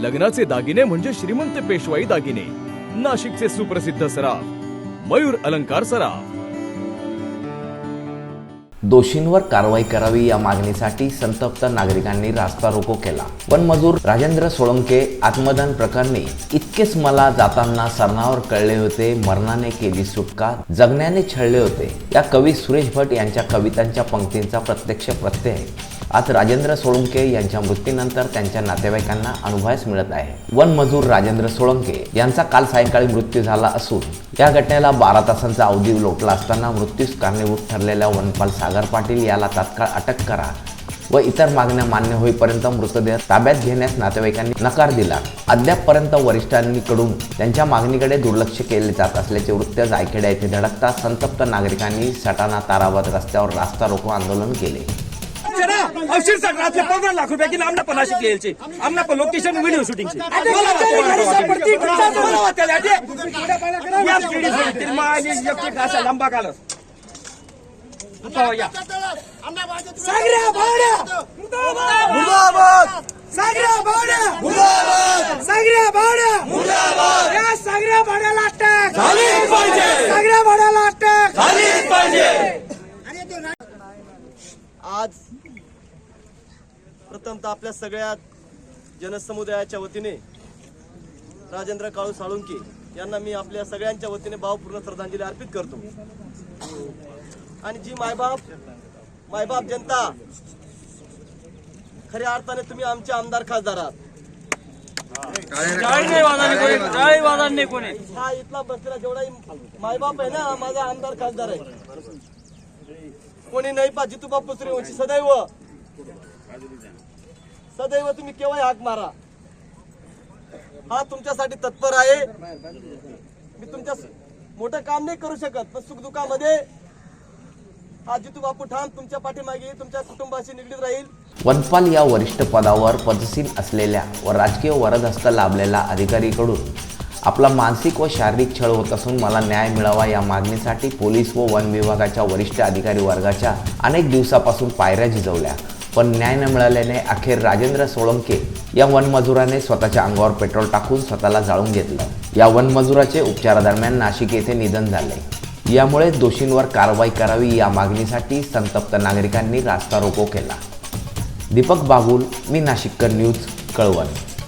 लग्नाचे दागिने म्हणजे श्रीमंत पेशवाई दागिने. नाशिकचे सुप्रसिद्ध सराफ मयूर अलंकार सराफ. दोषींवर कारवाई करावी या मागणीसाठी संतप्त नागरिकांनी रास्ता रोको केला. पण मजूर राजेंद्र सोळंके आत्मदान प्रकरणी इतकेच मला जाताना सरणावर कळले होते मरणाने केली सुटका जगण्याने छळले होते. या कवी सुरेश भट यांच्या कवितांच्या पंक्तींचा प्रत्यक्ष प्रत्यय. आहे आज राजेंद्र सोळंके यांच्या मृत्यूनंतर त्यांच्या नातेवाईकांना अनुभवास मिळत आहे. वन मजूर राजेंद्र सोळंके यांचा काल सायंकाळी मृत्यू झाला असून या घटनेला बारा तासांचा अवधी लोटला असताना मृत्यूस कारणीभूत ठरलेल्या वनपाल सागर पाटील याला तात्काळ अटक करा व इतर मागण्या मान्य होईपर्यंत मृतदेह ताब्यात घेण्यास नातेवाईकांनी नकार दिला. अद्यापपर्यंत वरिष्ठांकडून त्यांच्या मागणीकडे दुर्लक्ष केले जात असल्याचे वृत्त जायखेड्या येथे धडकता संतप्त नागरिकांनी सटाणा ताराबाद रस्त्यावर रास्ता रोको आंदोलन केले. अवशीर सगळ्यातले पंधरा लाख रुपयाची आमना पण नाशिक यायचे आमना पण लोकेशन व्हिडिओ असा लंबा काल या सागऱ्या भावड्या मुर्दाबाद सागऱ्या भावड्या मुर्दाबाद सागऱ्या भावड्या मुर्दाबाद या अटक अटक आज प्रथमतः आपल्या सगळ्या जनसमुदायाच्या वतीने राजेंद्र काळू साळुंके यांना मी आपल्या सगळ्यांच्या वतीने भावपूर्ण श्रद्धांजली अर्पित करतो. आणि जी मायबाप मायबाप जनता खऱ्या अर्थाने तुम्ही आमचे आमदार खासदार आहात. हा इथला बसलेला जेवढा मायबाप आहे ना माझा आमदार खासदार आहे. कोणी नाही पा जितू बापू श्रीवंशी सदैव सदैव तुम्ही केव्हा हाक मारा. हा तुमच्यासाठी तत्पर आहे. मी तुमच्या मोठं काम नाही करू शकत पण सुखदुःखामध्ये हा जितू बापू ठाम तुमच्या पाठीमागे तुमच्या कुटुंबाशी निगडीत राहील. वनपाल या वरिष्ठ पदावर पदसीन असलेल्या व राजकीय वरदहस्त लाभलेल्या अधिकारीकडून आपला मानसिक व शारीरिक छळ होत असून मला न्याय मिळावा या मागणीसाठी पोलीस व वन विभागाच्या वरिष्ठ अधिकारी वर्गाच्या अनेक दिवसापासून पायऱ्या झिजवल्या. पण न्याय न मिळाल्याने अखेर राजेंद्र सोळंके या वनमजुराने स्वतःच्या अंगावर पेट्रोल टाकून स्वतःला जाळून घेतलं. या वनमजुराचे उपचारादरम्यान नाशिक येथे निधन झाले. यामुळे दोषींवर कारवाई करावी या मागणीसाठी संतप्त नागरिकांनी रास्ता रोको केला. दीपक बागुल मी नाशिककर न्यूज कळवण.